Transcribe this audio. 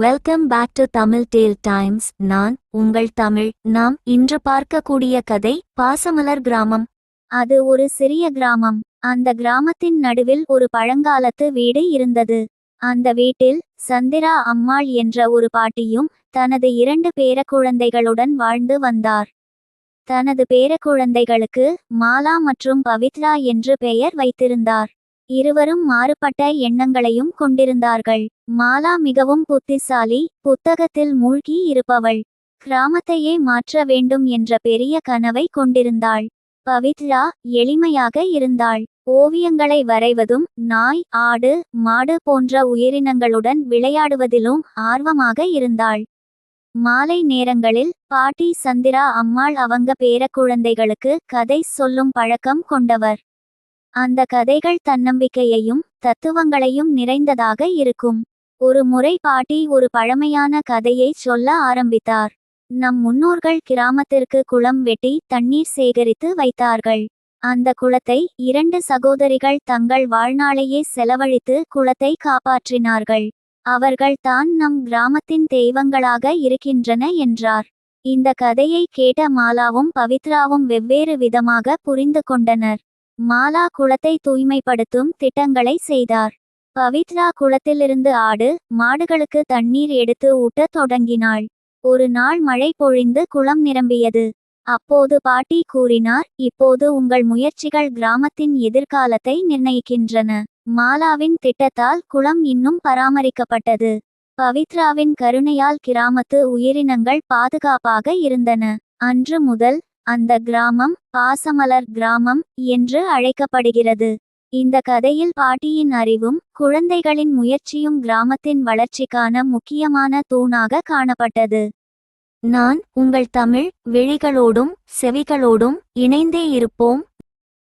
Welcome back to Tamil tale times நான் உங்கள் தமிழ். நாம் இன்று பார்க்கக்கூடிய கதை பாசமலர் கிராமம். அது ஒரு சிறிய கிராமம். அந்த கிராமத்தின் நடுவில் ஒரு பழங்காலத்து வீடு இருந்தது. அந்த வீட்டில் சந்திரா அம்மாள் என்ற ஒரு பாட்டியும் தனது இரண்டு பேரக்குழந்தைகளுடன் வாழ்ந்து வந்தார். தனது பேரக்குழந்தைகளுக்கு மாலா மற்றும் பவித்ரா என்று பெயர் வைத்திருந்தார். இருவரும் மாறுபட்ட எண்ணங்களையும் கொண்டிருந்தார்கள். மாலா மிகவும் புத்திசாலி புத்தகத்தில் மூழ்கி இருப்பவள். கிராமத்தையே மாற்ற வேண்டும் என்ற பெரிய கனவை கொண்டிருந்தாள். பவித்ரா எளிமையாக இருந்தாள். ஓவியங்களை வரைவதும் நாய் ஆடு மாடு போன்ற உயிரினங்களுடன் விளையாடுவதிலும் ஆர்வமாக இருந்தாள். மாலை நேரங்களில் பாட்டி சந்திரா அம்மாள் அவங்க பேரக்குழந்தைகளுக்கு கதை சொல்லும் பழக்கம் கொண்டவர். அந்த கதைகள் தன்னம்பிக்கையையும் தத்துவங்களையும் நிறைந்ததாக இருக்கும். ஒரு முறை பாட்டி ஒரு பழமையான கதையை சொல்ல ஆரம்பித்தார். நம் முன்னோர்கள் கிராமத்திற்கு குளம் வெட்டி தண்ணீர் சேகரித்து வைத்தார்கள். அந்த குளத்தை இரண்டு சகோதரிகள் தங்கள் வாழ்நாளையே செலவழித்து குளத்தை காப்பாற்றினார்கள். அவர்கள் தான் நம் கிராமத்தின் தெய்வங்களாக இருக்கின்றன என்றார். இந்த கதையை கேட்ட மாலாவும் பவித்ராவும் வெவ்வேறு விதமாக புரிந்து கொண்டனர். மாலா குளத்தை தூய்மைப்படுத்தும் திட்டங்களை செய்தார். பவித்ரா குளத்திலிருந்து ஆடு மாடுகளுக்கு தண்ணீர் எடுத்து ஊட்டத் தொடங்கினாள். ஒரு நாள் மழை பொழிந்து குளம் நிரம்பியது. அப்போது பாட்டி கூறினார் இப்போது உங்கள் முயற்சிகள் கிராமத்தின் எதிர்காலத்தை நிர்ணயிக்கின்றன. மாலாவின் திட்டத்தால் குளம் இன்னும் பராமரிக்கப்பட்டது. பவித்ராவின் கருணையால் கிராமத்து உயிரினங்கள் பாதுகாப்பாக இருந்தன. அன்று முதல் அந்த கிராமம் பாசமலர் கிராமம் என்று அழைக்கப்படுகிறது. இந்த கதையில் பாட்டியின் அறிவும் குழந்தைகளின் முயற்சியும் கிராமத்தின் வளர்ச்சிக்கான முக்கியமான தூணாக காணப்பட்டது. நான் உங்கள் தமிழ் விழிகளோடும் செவிகளோடும் இணைந்தே இருப்போம்.